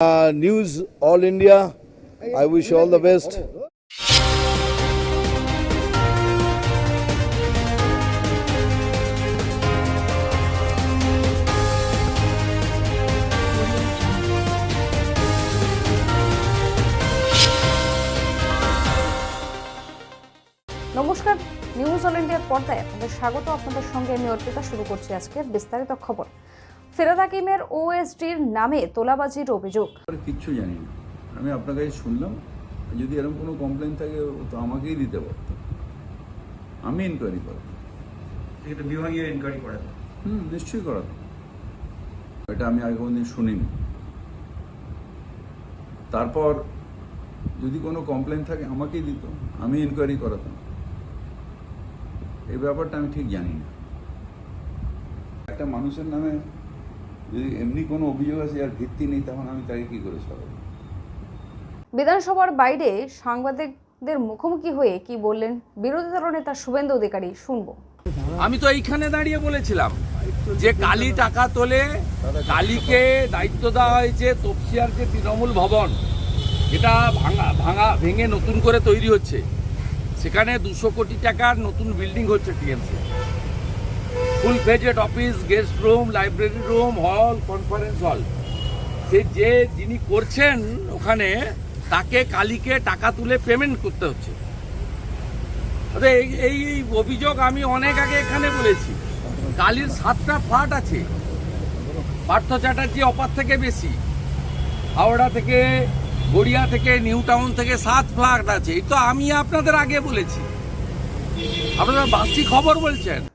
All India. I wish you all the best. নমস্কার news all ইন্ডিয়ার পর্দায় আপনাদের স্বাগত আপনাদের সঙ্গে আমি অর্পিতা শুরু করছি আজকের বিস্তারিত খবর ফেরাদ হাকিমের ওএসডির নামে তোলাবাজির অভিযোগ। আর কিচ্ছু জানি না। আমি আপনার কাছে শুনলাম যদি এরকম কোনো কমপ্লেন থাকে ও তো আমাকেই দিতে পারতো। আমি ইনকোয়ারি করব। সেক্ষেত্রে বিভাগীয় ইনকোয়ারি করে হুম নিশ্চয়ই করাতো এটা আমি আগে কোনোদিন শুনিনি। তারপর যদি কোনো কমপ্লেন থাকে আমাকেই দিত। আমি ইনকোয়ারি করাতাম। এই ব্যাপারটা আমি ঠিক জানি না। একটা মানুষের নামে যদি এমনি কোনো অভিযোগ আছে আর ভিত্তি নেই তখন আমি তাকে কি করে সরাবো? বিধানসভার বাইরে সাংবাদিকদের মুখোমুখি হয়ে কি বললেন বিরোধী দল নেতা শুভেন্দু অধিকারী শুনব। আমি তো এইখানে দাঁড়িয়ে বলেছিলাম যে কালি টাকা তোলে কালীকে দায়িত্ব দেওয়া হয়েছে তপসিয়ার যে তৃণমূল ভবন এটা ভাঙা ভাঙা ভেঙে নতুন করে তৈরি হচ্ছে। সেখানে দুশো কোটি টাকার নতুন বিল্ডিং হচ্ছে TMC full phased office guest room library room hall conference hall সে যে যিনি করছেন ওখানে, তাকে কালীকে টাকা তুলে পেমেন্ট করতে হচ্ছে। আরে এই অভিযোগ আমি অনেক আগে এখানে বলেছি। কালির সাতটা ফ্ল্যাট আছে। পার্থ চ্যাটার্জি অপার থেকে বেশি। হাওড়া থেকে, গড়িয়া থেকে, নিউ টাউন থেকে সাত ফ্ল্যাট আছে। এই তো আমি আপনাদের আগে বলেছি। আপনারা বাসি খবর বলছেন।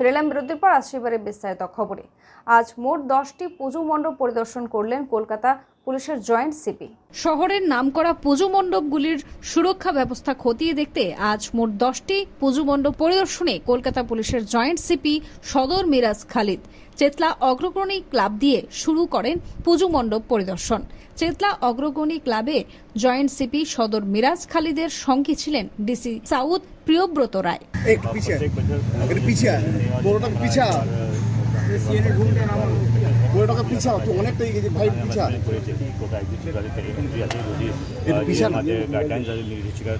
ফিরেলাম বিরতির পর আসছি এবারে বিস্তারিত খবরে। আজ মোট দশটি পুজো মণ্ডপ পরিদর্শন করলেন কলকাতা পুলিশের জয়েন্ট সিপি। শহরের নামকরা পুজো মণ্ডপগুলির সুরক্ষা ব্যবস্থা খতিয়ে দেখতে আজ মোট দশটি পুজো মণ্ডপ পরিদর্শনে কলকাতা পুলিশের জয়েন্ট সিপি সদর মিরাজ খালিদ। চেতলা অগ্রগণী ক্লাব দিয়ে শুরু করেন পুজো মণ্ডপ পরিদর্শন। চেতলা অগ্রগণী ক্লাবে জয়েন্ট সিপি সদর মিরাজ খালিদের সঙ্গী ছিলেন ডিসি সাউথ প্রিয়ব্রত রায়। কোটি টাকা পিছা তো অনেকটা এগিয়ে ভাই পিছা। একটু যাদের নির্দেশিকা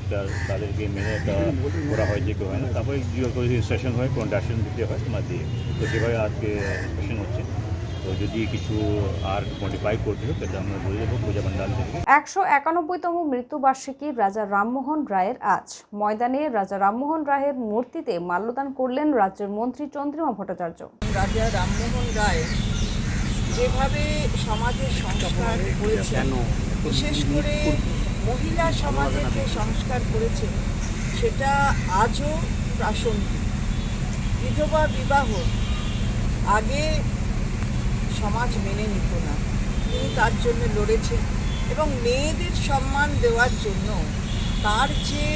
তাদেরকে মেনে করা হয় যে কেউ হয় না তারপরে সেশন হয় কন্ট্রাকশন দিতে হয় তোমার দিয়ে। তো সেভাবে আজকে স্টেশন হচ্ছে। তো যদি কিছু আর মডিফাই করতে হয় তাহলে আমরা বলে দেবো পূজা মন্ডল থেকে। একশো একানব্বইতম মৃত্যুবার্ষিকী রাজা রামমোহন রায়ের আজ। ময়দানে রাজা রামমোহন রায়ের মূর্তিতে মাল্যদান করলেন রাজ্যের মন্ত্রী চন্দ্রিমা ভট্টাচার্য। রাজা রামমোহন রায় যেভাবে সমাজের সংস্কার করেছেন বিশেষ করে মহিলা সমাজের যে সংস্কার করেছেন সেটা আজও প্রাসঙ্গিক। বিধবা বিবাহ আগে সমাজ মেনে নিত না। তিনি তার জন্য লড়েছেন এবং মেয়েদের সম্মান দেওয়ার জন্য তার যে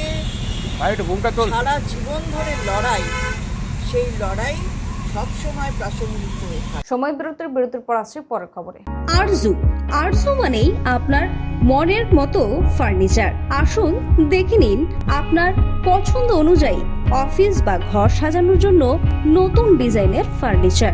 সারা জীবন ধরে লড়াই সেই লড়াই সবসময় প্রাসঙ্গিক হয়ে থাকে। সময় বিরতির বিরতির পর আসছি পরের খবরে। আরজু আরজু মানেই আপনার মনের মতো ফার্নিচার। আসুন দেখে নিন আপনার পছন্দ অনুযায়ী অফিস বা ঘর সাজানোর জন্য নতুন ডিজাইনের furniture.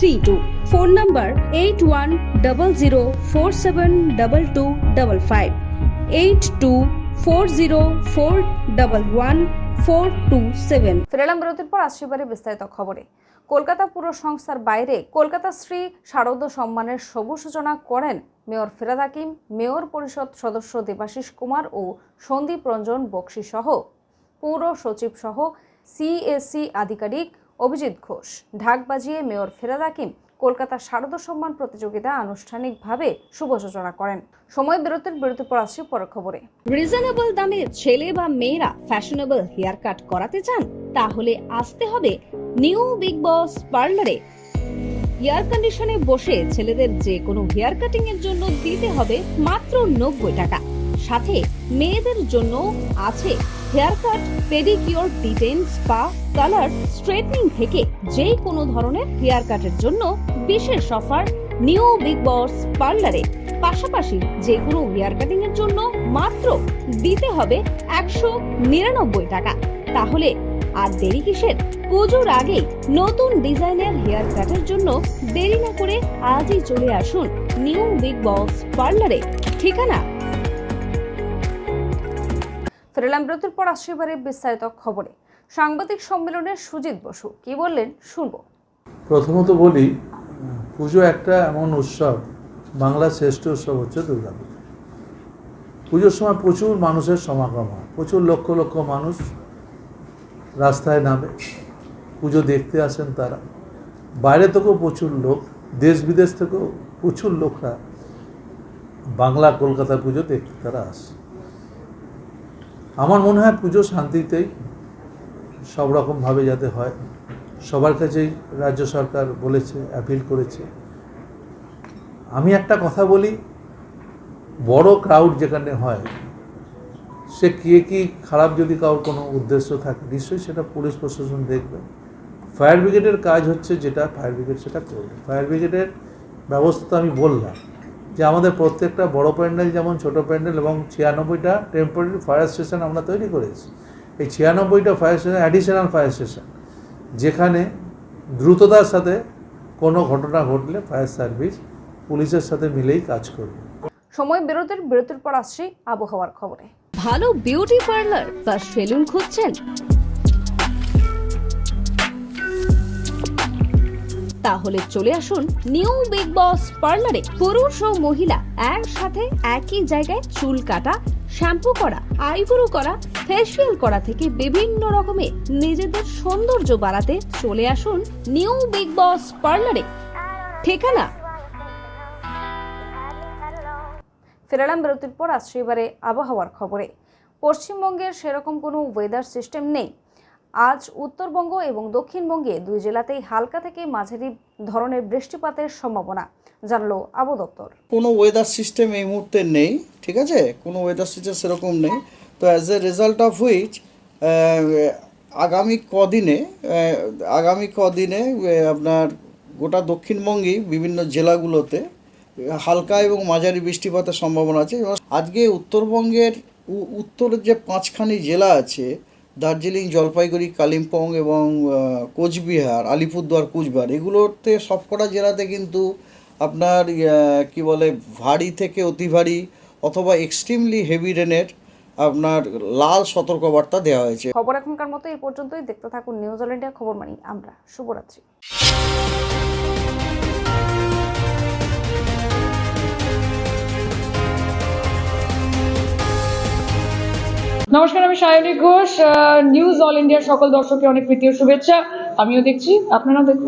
three two phone number eight one double zero four seven double two double five eight two four zero four double one four two seven ফিরেলাম বিরতির পর আসছি বিস্তারিত খবরে। কলকাতা পুর সংস্থার বাইরে কলকাতা শ্রী শারদ সম্মানের শুভ সূচনা করেন মেয়র ফেরাদ হাকিম, মেয়র পরিষদ সদস্য দেবাশিস কুমার ও সন্দীপ রঞ্জন বক্সি সহ পৌর সচিব সহ সিএসসি আধিকারিক অভিজিৎ ঘোষ, ঢাক বাজিয়ে মেয়র ফেরাদ হাকিম কলকাতা শারদ সম্মান প্রতিযোগিতা আনুষ্ঠানিকভাবে শুভ সূচনা করেন। সময় বিরতির বিরতি পর পরের খবরে। রিজনেবল দামে ছেলে বা মেয়েরা ফ্যাশনেবল হেয়ার কাট করাতে চান, তাহলে আসতে হবে নিউ বিগ বস পার্লারে এয়ার কন্ডিশনে বসে ছেলেদের যে কোনো হেয়ার কাটিং এর জন্য দিতে হবে মাত্র নব্বই টাকা। সাথে মেয়েদের জন্য আছে hair cut pedicure detan spa, colour, straightening থেকে যে কোনো ধরনের হেয়ার কাটের জন্য বিশেষ অফার নিউ বিগ বস পার্লারে। পাশাপাশি যে কোনো হেয়ার কাটিং এর জন্য মাত্র দিতে হবে একশো নিরানব্বই টাকা। তাহলে আর দেরি কিসের? পুজোর আগেই নতুন ডিজাইনের হেয়ার কাটের জন্য দেরি না করে আজই চলে আসুন নিউ বিগ বস পার্লারে। ঠিকানা ফেরালাম বিরতির পর আসছি এবারে বিস্তারিত খবরে। সাংবাদিক সম্মেলনে সুজিত বসু, কি বললেন শুনব। প্রথমত বলি, পুজো একটা এমন উৎসব, বাংলার শ্রেষ্ঠ উৎসব হচ্ছে দুর্গাপুজো। পুজোর সময় প্রচুর মানুষের সমাগম হয়, প্রচুর লক্ষ লক্ষ মানুষ রাস্তায় নামে, পুজো দেখতে আসেন তারা। বাইরে থেকেও প্রচুর লোক, দেশ বিদেশ থেকেও প্রচুর লোকরা বাংলা কলকাতা পুজো দেখতে তারা আসে। আমার মনে হয় পুজো শান্তিতেই সব রকমভাবে যাতে হয়। সবার কাছেই রাজ্য সরকার বলেছে অ্যাপিল করেছে। আমি একটা কথা বলি, বড় ক্রাউড যেখানে হয়, সে কে কি খারাপ যদি কারোর কোনো উদ্দেশ্য থাকে, নিশ্চয়ই সেটা পুলিশ প্রশাসন দেখবে। ফায়ার ব্রিগেডের কাজ হচ্ছে যেটা ফায়ার ব্রিগেড সেটা করবে। ফায়ার ব্রিগেডের ব্যবস্থা আমি বললাম। যে আমাদের প্রত্যেকটা বড় প্যান্ডেল যেমন ছোট প্যান্ডেল এবং ছিয়ানব্বইটা টেম্পোরারি ফায়ার স্টেশন আমরা তৈরি করেছি। এই ছিয়ানব্বইটা fire station additional fire station যেখানে দ্রুততার সাথে কোনো ঘটনা ঘটলে ফায়ার সার্ভিস পুলিশের সাথে মিলেই কাজ করবে। সময় বিরতির বিরতির পর আসছি আবহাওয়ার খবরে। ভালো বিউটি পার্লার বা সেলুন খুঁজছেন? তাহলে চলে আসুন নিউ বিগ বস পার্লারে পুরুষ ও মহিলা একসাথে একই জায়গায় চুল কাটা, শ্যাম্পু করা, আইব্রো করা ফেসিয়াল করা থেকে বিভিন্ন রকমের নিজেদের সৌন্দর্য বাড়াতে চলে আসুন নিউ বিগ বস পার্লারে ঠিকানা? ফেরালাম বিরতির পর আসছি এবারে আবহাওয়ার খবরে। পশ্চিমবঙ্গের সেরকম কোনো ওয়েদার সিস্টেম নেই। আজ উত্তরবঙ্গ এবং দক্ষিণবঙ্গে দুই জেলাতেই হালকা থেকে মাঝারি ধরনের বৃষ্টিপাতের সম্ভাবনা, জানালো আবু দপ্তর। কোনো ওয়েদার সিস্টেম এই মুহূর্তে নেই, ঠিক আছে? কোনো ওয়েদার সিস্টেম সেরকম নেই। তো as a result of which আগামী কদিনে আগামী কদিনে আপনার গোটা দক্ষিণবঙ্গেই বিভিন্ন জেলাগুলোতে হালকা এবং মাঝারি বৃষ্টিপাতের সম্ভাবনা আছে। আজকে উত্তরবঙ্গের উত্তরের যে পাঁচখানি জেলা আছে দার্জিলিং, জলপাইগুড়ি, কালিম্পং এবং কোচবিহার, আলিপুরদুয়ার, কুচবিহার, এগুলোতে সবকটা জেলাতে কিন্তু আপনার কি বলে, ভারী থেকে অতি ভারী অথবা এক্সট্রিমলি হেভি রেনের আপনার লাল সতর্কবার্তা দেওয়া হয়েছে। খবর এখনকার মতো এই পর্যন্তই। দেখতে থাকুন নিউজ অল ইন্ডিয়া খবর মানি। আমরা শুভরাত্রি। নমস্কার, আমি সায়নী ঘোষ নিউজ অল ইন্ডিয়ার সকল দর্শককে অনেক প্রীতি শুভেচ্ছা। আমিও দেখছি, আপনারাও দেখুন।